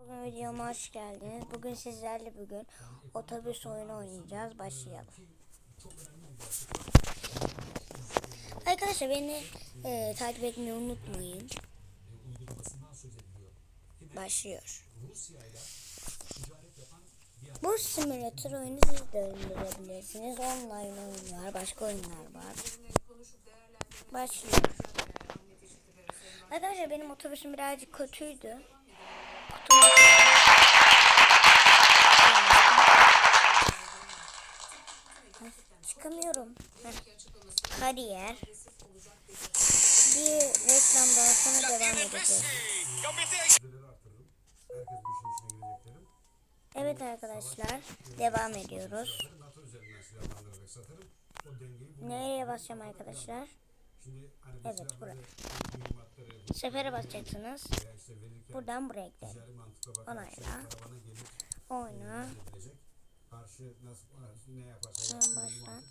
Bugün videoma hoş geldiniz. Bugün sizlerle bugün otobüs oyunu oynayacağız. Başlayalım. Arkadaşlar beni e, takip etmeyi unutmayın. Başlıyor. Bu simülatör oyunu siz de indirebilirsiniz. Online oyun. Başka oyunlar var. Başlıyor. Arkadaşlar benim otobüsüm birazcık kötüydü. Kariyer. Bir reklamdan sonra devam edeceğiz. Evet arkadaşlar devam ediyoruz. Nereye basacağım arkadaşlar? Evet buraya. Sefere basacaksınız. Buradan buraya gidelim. Onayla. Oyna. Karşı nasıl ne yaparsa başlat.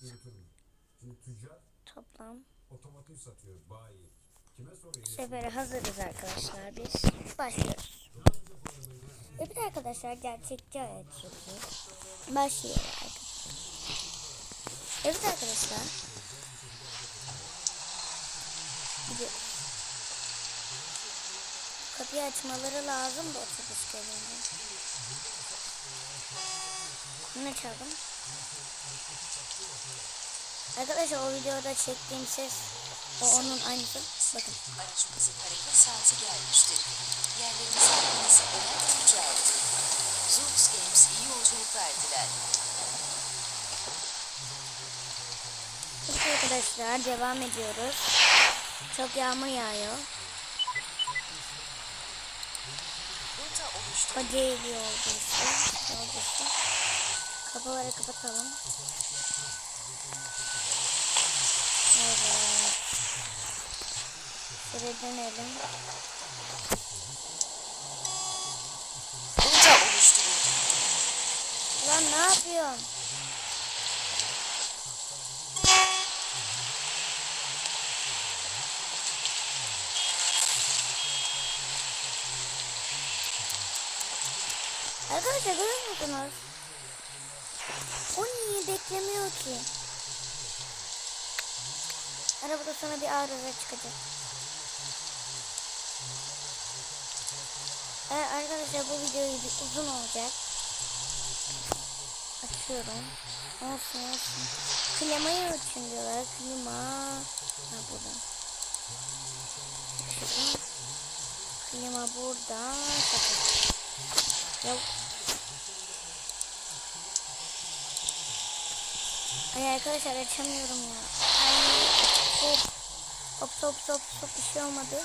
Şimdi tüccar Toplam. otomotiv satıyor bayi. Kime soruyor? Sefere hazırız arkadaşlar biz. Başlıyoruz. Evet arkadaşlar gerçekçi hayat çekiyor. Başlıyoruz. Evet arkadaşlar. Gidiyoruz. Kapıyı açmaları lazım da otobüs gelince. Ne çaldım? Arkadaşlar o videoda çektiğim ses o onun aynısı. Bakın. Aracımızın hareket saati gelmiştir. Yerlerinizi almanızı önemli rica. Zoox Games iyi yolculuklar diler. Arkadaşlar devam ediyoruz. Çok yağmur yağıyor. O değil. Yolcusu. Kapıları kapatalım. Evet. Şöyle dönelim. Lan ne yapıyorsun? Arkadaşlar görüyor musunuz? O niye beklemiyor ki? Arabada sana bir arıza çıkacak. Evet arkadaşlar bu video uzun olacak. Açıyorum. Olsun olsun. Klimayı açın diyorlar. Klima. Ha burada. Klima burada. Ya. Ay arkadaşlar açamıyorum ya. Hop. Hop hop hop hop bir şey olmadı.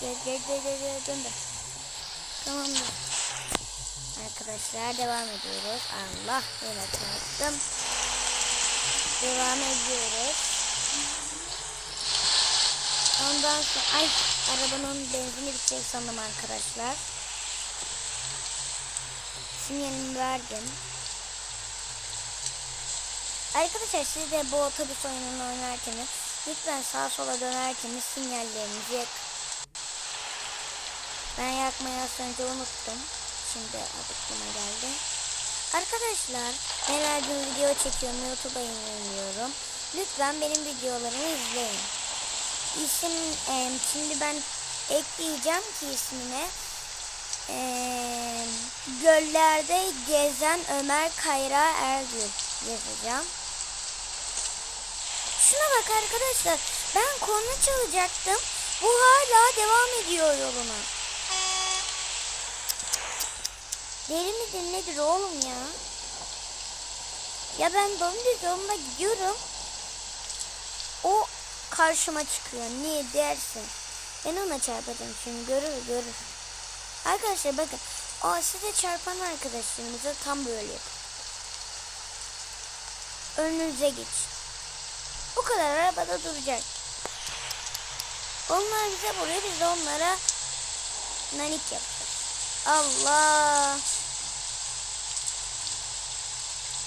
Gel gel gel gel gel dön de. Tamamdır. Arkadaşlar devam ediyoruz. Allah yine çarptım. Devam ediyoruz. Ondan sonra ay arabanın benzini bitecek sandım arkadaşlar. Sinyalimi verdim. Arkadaşlar siz de bu otobüs oyununu oynarken lütfen sağa sola dönerken sinyallerinizi yak. Ben yakmayı az önce unuttum. Şimdi aklıma geldi. Arkadaşlar ben her gün video çekiyorum. YouTube'a yayınlıyorum. Lütfen benim videolarımı izleyin. İsim e, şimdi ben ekleyeceğim ki ismine e, göllerde gezen Ömer Kayra Ergül yazacağım. Şuna bak arkadaşlar. Ben korna çalacaktım. Bu hala devam ediyor yoluna. Deli midir nedir oğlum ya? Ya ben döndüz yoluna gidiyorum. O karşıma çıkıyor. Niye dersin? Ben ona çarpacağım şimdi görür görür. Arkadaşlar bakın. O size çarpan arkadaşlarımıza tam böyle yapın. Önünüze geç. Bu kadar arabada duracak. Onlar bize vuruyor biz de onlara nanik yapacağız. Allah.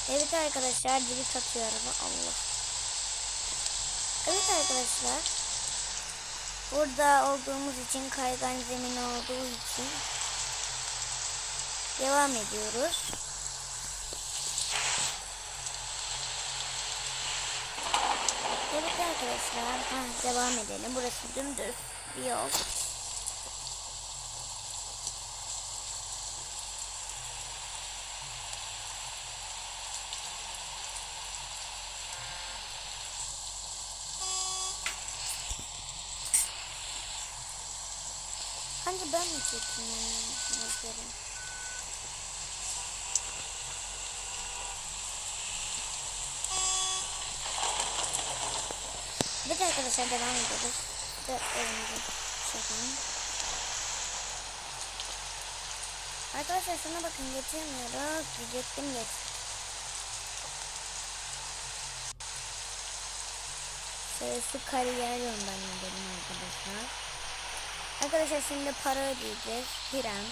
Evet arkadaşlar dili atıyor araba. Allah. Evet arkadaşlar. Burada olduğumuz için kaygan zemin olduğu için Devam ediyoruz. Evet arkadaşlar. Ha, devam edelim. Burası dümdüz bir yol. Hangi ben mi çekeyim Evet arkadaşlar devam ediyoruz. Dört evimizi çekelim. Arkadaşlar şuna bakın geçemiyoruz. Diyecektim geç. Şöyle şu kariyer yolundan gidelim arkadaşlar. Arkadaşlar şimdi para ödeyeceğiz. Hiram.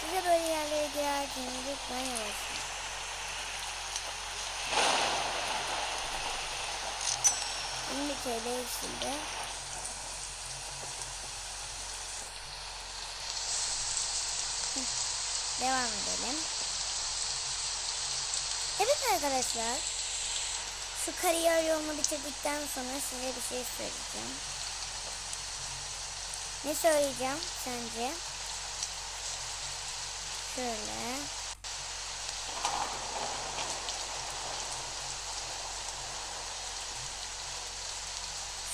Size böyle yerlere girerseniz lütfen yavaş. 20 TL içinde. Devam edelim. Evet arkadaşlar. Şu kariyer yolunu bitirdikten sonra size bir şey söyleyeceğim. Ne söyleyeceğim sence? Şöyle.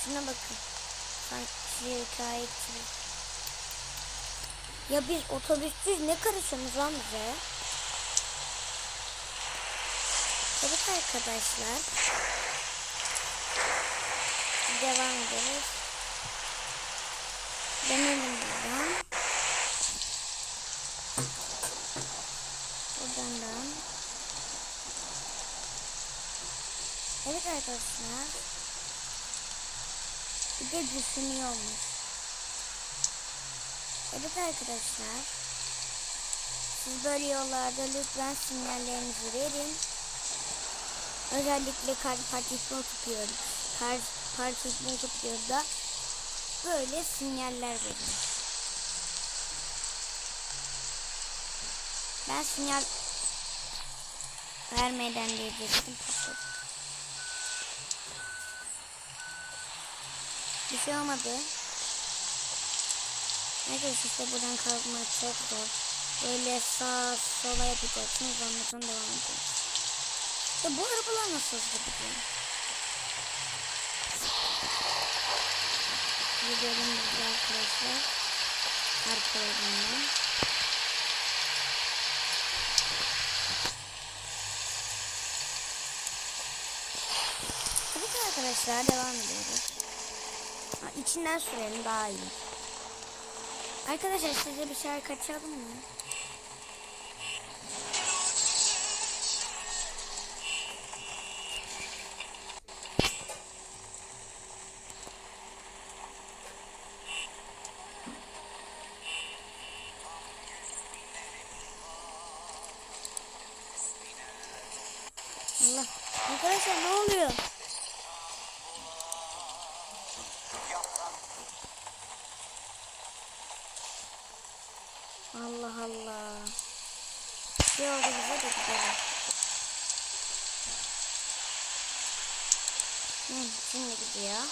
Şuna bakın. Sanki şikayetçi. Ya biz otobüsçüyüz ne karışıyorsunuz lan bize? Evet arkadaşlar. Devam ederiz. Dönelim buradan. Buradan da. Evet arkadaşlar. De düşünüyormuş. Evet arkadaşlar. Siz böyle yollarda lütfen sinyallerinizi verin. Özellikle kar partikül tutuyor. Kar partikül tutuyor da böyle sinyaller verin. Ben sinyal vermeden diyecektim. patladı. Bir şey olmadı. Arkadaşlar işte buradan kalkmak çok zor. Böyle sağ sola yapacaksınız ondan devam edeceksiniz. Ya bu arabalar nasıl hızlı gidiyor? Gidelim biz arkadaşlar. Arkalarından. Evet arkadaşlar devam ediyoruz. Ha, içinden sürelim daha iyi. Arkadaşlar size bir şarkı açalım mı? Allah. Arkadaşlar ne oluyor? Allah Allah. Bir oldu bize de gidelim. Hı, şimdi gidiyor.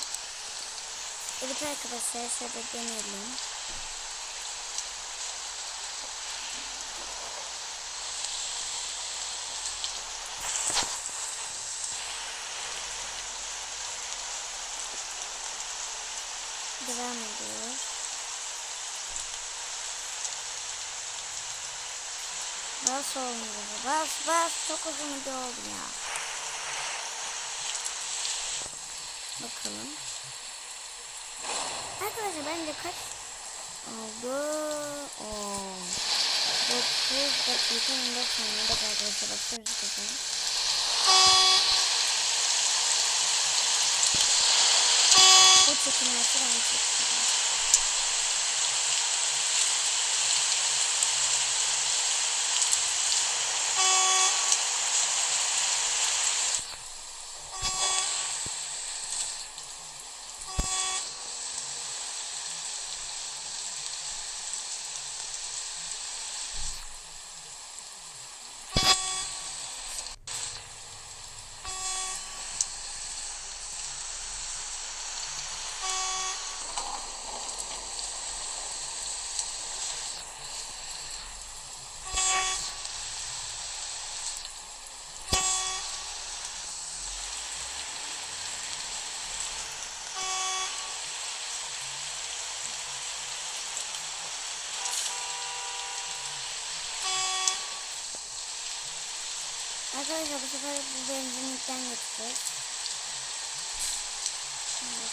Evet arkadaşlar şöyle deneyelim. Devam ediyoruz. Bas olmuyor. Bas bas. Çok uzun video oldu ya. Bakalım. Arkadaşlar bence kaç oldu? 10. 9 dakika 24 saniye. Bak arkadaşlar bakıyoruz bakalım. Bu çekimlerse ben çekeceğim. Arkadaşlar bu sefer bu benzinlikten geçeceğiz. Şimdi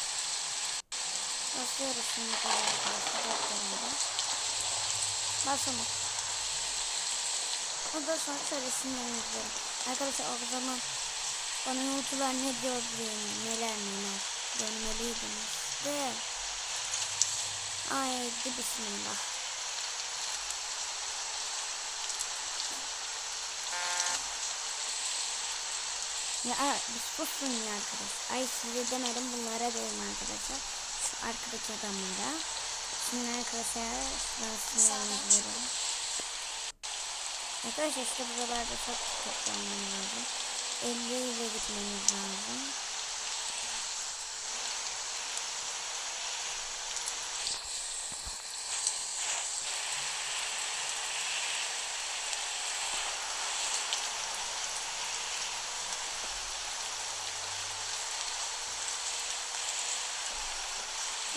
basıyoruz şimdi kadar arkadaşlar. Basalım. Ondan sonra şöylesinden izleyelim. Arkadaşlar o zaman bana YouTube'lar ne diyor bileyim. Neler neler. Dönmeliydiniz. De. Haydi bismillah. Ya bir susun ya arkadaş. Ay size demedim bunlara dedim arkadaşlar. Şu arkadaki adamlara. Şimdi arkadaşlar sinyalini veriyorum. Arkadaşlar işte buralarda çok toplanmamız lazım. 50 ile gitmemiz lazım.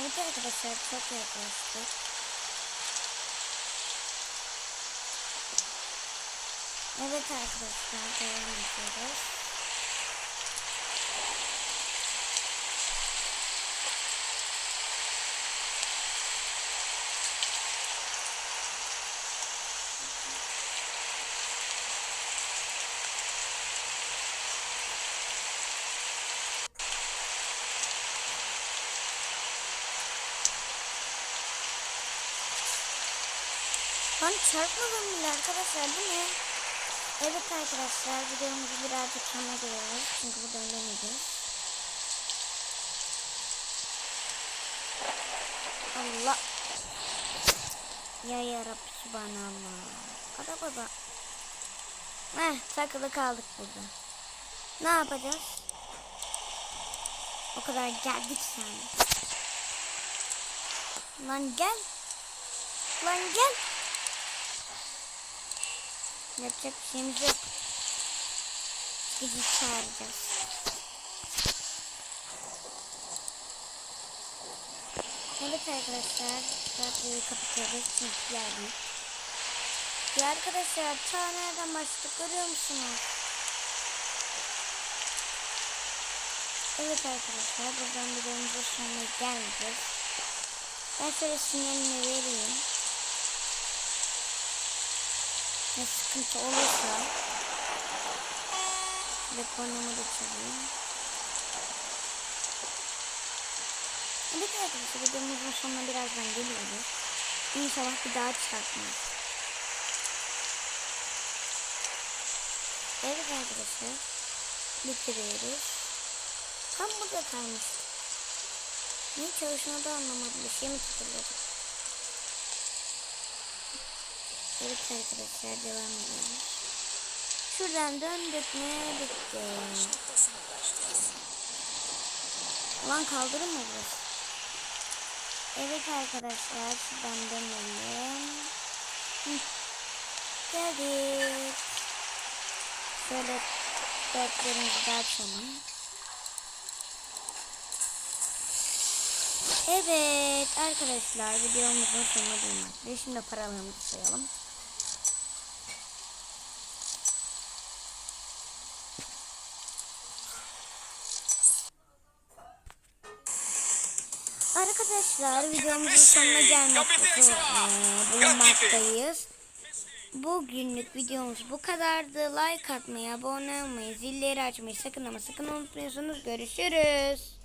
Evet arkadaşlar çok yaklaştık. Evet arkadaşlar devam ediyoruz. Ben çarpmadım bile arkadaşlar bu ne? Evet arkadaşlar videomuzu birazcık sona geliyoruz. Çünkü buradan döneceğiz. Allah. Ya yarabbi subhanallah. Arabada. Heh takılı kaldık burada. Ne yapacağız? O kadar geldik sen. Lan gel. Lan gel. Yapacak bir şeyimiz yok. Bizi çağıracağız. Evet arkadaşlar. Radyoyu kapatıyoruz çünkü geldik. Ya arkadaşlar çağ nereden başladık görüyor musunuz? Evet arkadaşlar buradan videomuzun sonuna geleceğiz. Ben şöyle sinyalini vereyim. Sıkıntı olursa telefonumu da çalayım. Evet arkadaşlar videomuzun sonuna birazdan geliyoruz. İnşallah bir daha çarpmaz. Evet arkadaşlar bitiriyoruz. Tam burada kalmıştık. Ne çalışmadı anlamadım. Bir şey mi tıkladı? Evet arkadaşlar devam ediyoruz. Şuradan döndük mü bitti. Ulan kaldırın mı burası? Evet arkadaşlar şuradan dönelim. Geldik. Şöyle dörtlerimizi de açalım. Evet arkadaşlar videomuzun sonuna geldik. Şimdi paralarımızı sayalım. Arkadaşlar videomuzun sonuna gelmekte e, bulunmaktayız. Bugünlük videomuz bu kadardı. Like atmayı, abone olmayı, zilleri açmayı sakın ama sakın unutmuyorsunuz. Görüşürüz.